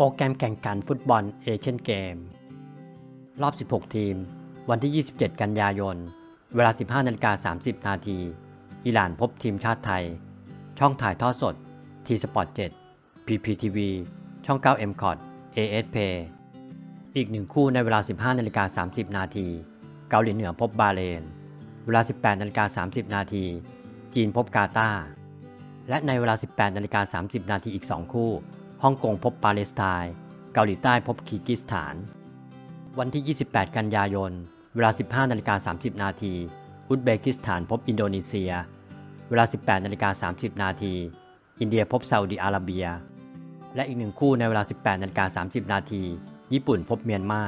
โปรแกรมแข่งขันฟุตบอลเอเชียนเกม รอบ 16 ทีม วันที่ 27 กันยายน เวลา 15นาฬิกา30 นาที อิหร่านพบทีมชาติไทย ช่องถ่ายทอดสด ทีสปอร์ต7 PPTV ช่อง 9 m c o t ASPay อีกหนึ่งคู่ในเวลา 15นาฬิกา30 นาที เกาหลีเหนือพบบาเลน เวลา 18นาฬิกา30 นาที จีนพบกาตาร์และในเวลา 18นาฬิกา30 นาทีอีก 2 คู่ ฮ่องกงพบปาเลสไตน์ เกาหลีใต้พบคีร์กิสถาน วันที่ 28 กันยายน เวลา 15นาฬิกา30 นาทีอุซเบกิสถานพบอินโดนีเซีย เวลา 18นาฬิกา30 นาที อินเดียพบซาอุดีอาระเบีย และอีกหนึ่งคู่ในเวลา 18นาฬิกา30 นาที ญี่ปุ่นพบเมียนมา